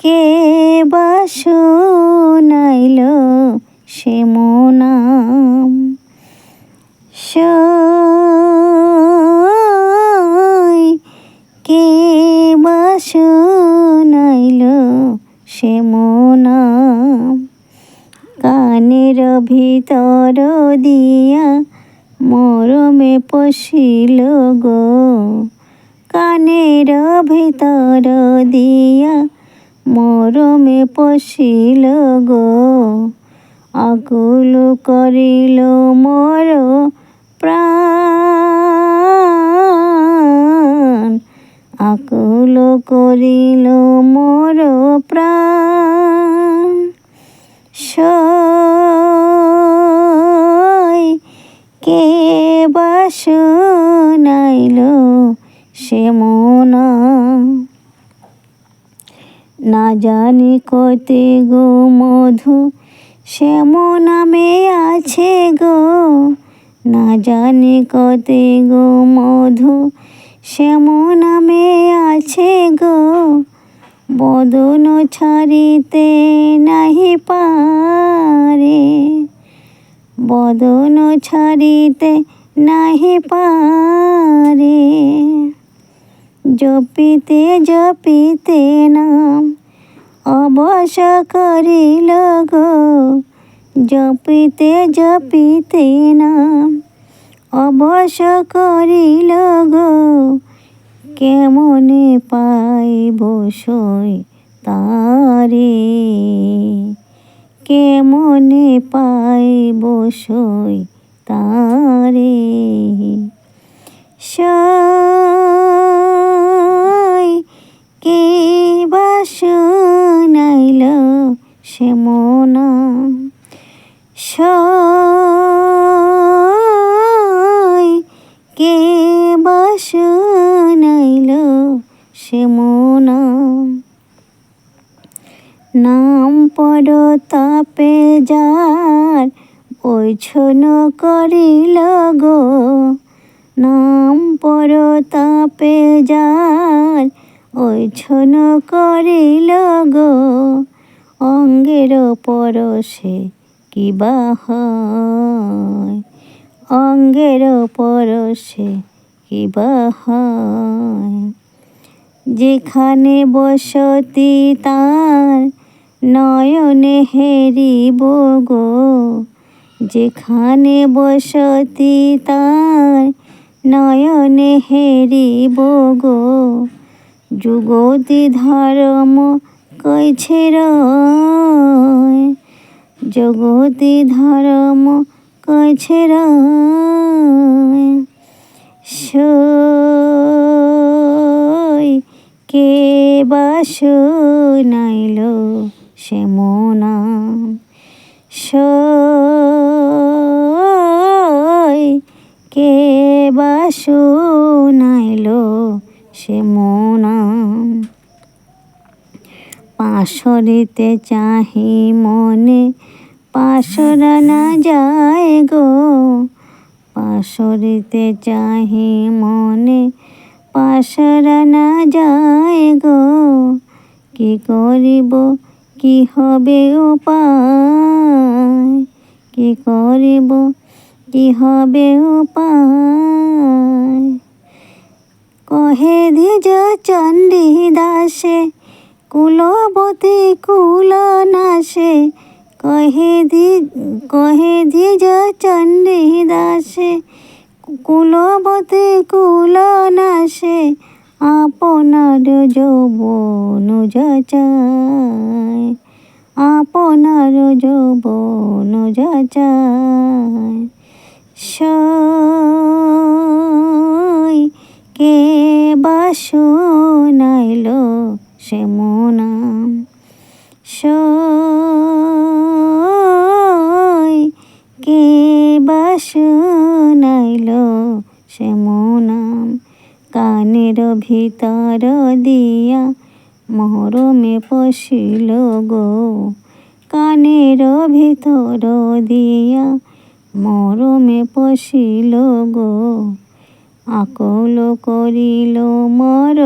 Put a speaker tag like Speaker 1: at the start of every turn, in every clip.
Speaker 1: কে বাসো নাইল সে মোনাম কে বাসো নাইল সে মোনাম কানের ভিতর দিয়া মরমে পশিল গো কানের ভিতর দিয়া মরমে পশিল গো আকুল করিল মর প্রাণ জানি কতে গো মধু শ্যামো নামে আছে গো না জানি কতে গো মধু শ্যামো নামে আছে গো বদন ছাড়িতে নাহি পারে বদন ছাড়িতে নাহি পারে জপিতে জপিতে নাম অবশ করিল গো জপিতে জপিতে নাম অবশ করিল গো কেমনে পাই বসই তারে কেমনে পাই বসই তারে সা সে মোনা কে বাস নাইল সে নাম পড় যার ওই ছন করিল গো নাম পড় যার ওই ছন করিল গো অঙ্গের পরশে কি হয় অঙ্গের পরশে কি হয় যেখানে বসতি তার নয়নে হেরিব গো যেখানে বসতি তার নয়নে হেরিব গো যুগতি ধর্ম কইছে রয় ধরম কইছে র সই কে বা নাইল সে মোনা সই কে বা নাইল সে মোনা পাশরিতে চাহি মনে পাশর না যায় গো পাশরিতে চাহি মনে পাশর না যায় গো কি করিব কি হবে উপায় কি করিব কি হবে উপায় কহে দিজ চণ্ডী দাসে কুলবতী কুলনাশে কহে দি কহে ধিজ চণ্ডী দাসে কুলবতী কুলনাশে আপনার যৌবন যাচায় আপনার যৌবন যাচায় সই কে বাসনাইলো আসে মনাম কে বাসনাইল সে মনাম কানের ভিতর দিয়া মহরমে পশিল গো কানের ভিতর দিয়া মরমে পশিল গো আকল করিল মর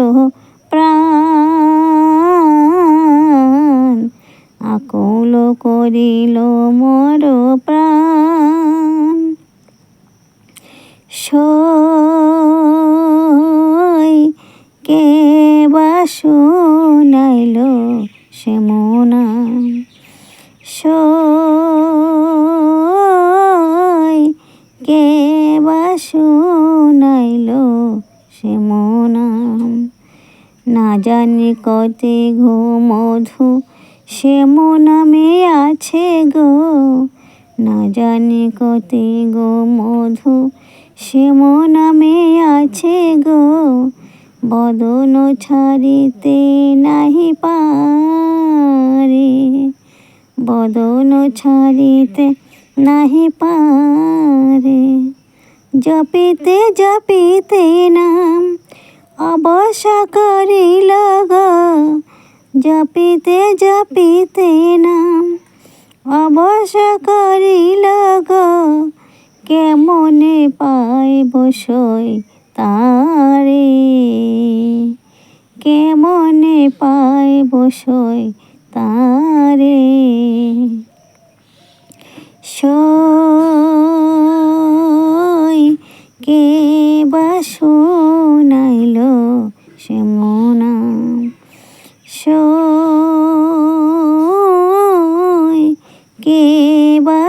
Speaker 1: শুনাইল সে মনাম না জানি কতে ঘো মধু সে মনামে আছে গো না জানি কতে গো মধু সে মনামে আছে গো বদন ছাড়িতে নাহি পারে বদন ছাড়িতে নাহি পারে জপিতে জপিতে নাম অবসা করি লগ জপিতে জপিতে নাম অবসা করি লগ কেমনে পায় বসই তারে কেমনে পায় বসই তারে সই কে বা শোনাইল সে মোনা সই কে বা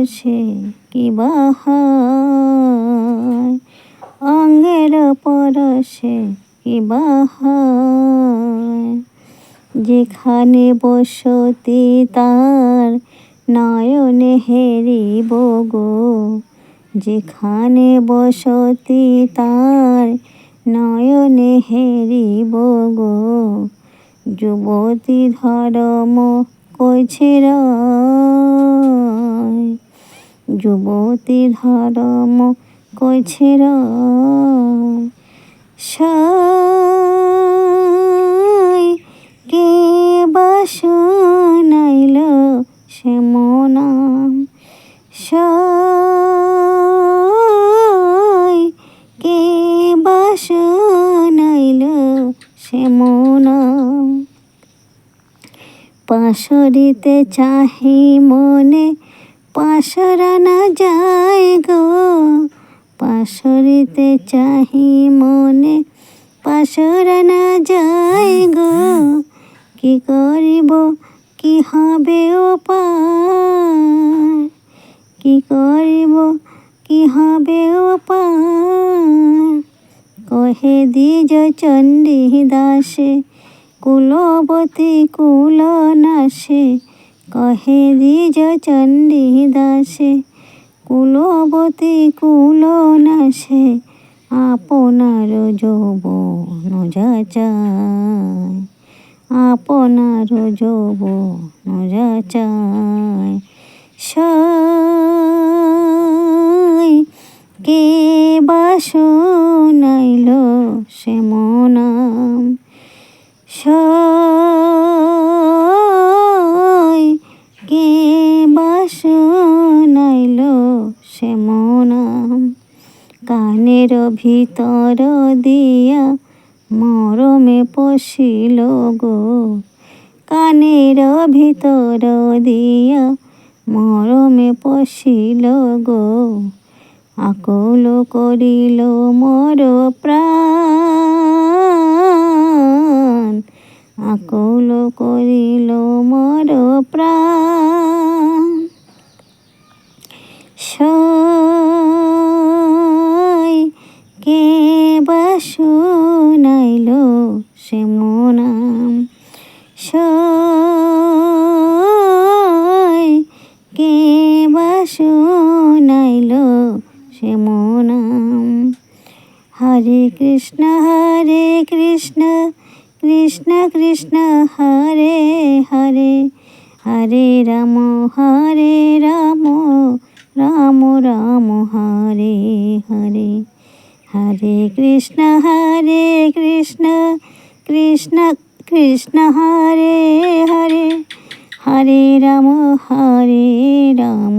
Speaker 1: আসে কি বাহায় অঙ্গের পরশে কি বাহায় যেখানে বসতি তার নয়নে হেরিব গো যেখানে বসতি তার নয়নে হেরিব গো যুবতী ধর্ম রায় যুবতী ধরম কইছে সাই কে বাসনাইল সে মনাম কে বাসনাইল সে মনাম পাশরিতে চাহি মনে পাশরানা যায় গো পাশরিতে চাহি মনে পাশরানা যায় গো কি করিব কি হবে ও কি করিব কি হবে ও কহে দিজ চণ্ডী দাসে কুলবতী কুল নাশে কহে দিজ চণ্ডী দাসে কুলবতী কুল নাশে আপনার যৌবন যাচায় আপনার যৌবন যাচায় সাই কে বাসনাইল সে মনাম সাই কে বাসনাইল সে মনাম কানের ভিতর দিয়া মরমে পশিল গো কানের ভিতর দিয়া মরমে পশিল গো আকল করিল মর প্রাণ আকল শোনাইল সে মোনাম হরে কৃষ্ণ হরে কৃষ্ণ কৃষ্ণ কৃষ্ণ হরে হরে হরে রাম হরে রাম রাম রাম হরে হরে হরে কৃষ্ণ হরে কৃষ্ণ কৃষ্ণ কৃষ্ণ হরে হরে হরে রাম হরে রাম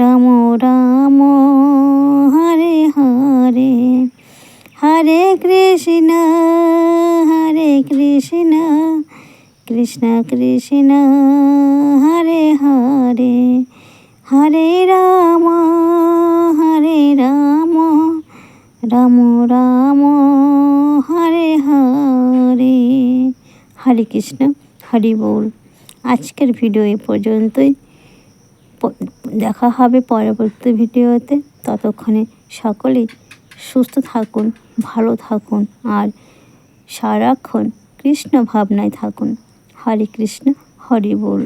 Speaker 1: রাম রাম হরে হরে হরে কৃষ্ণ হরে কৃষ্ণ কৃষ্ণ কৃষ্ণ হরে হরে হরে রাম হরে রাম রাম রাম হরে হরে হরে কৃষ্ণ হরি বল আজকের ভিডিও এ পর্যন্তই দেখা হবে পরবর্তী ভিডিওতে ততক্ষণে সকলেই সুস্থ থাকুন ভালো থাকুন আর সারাক্ষণ কৃষ্ণ ভাবনায় থাকুন হরে কৃষ্ণ হরি বল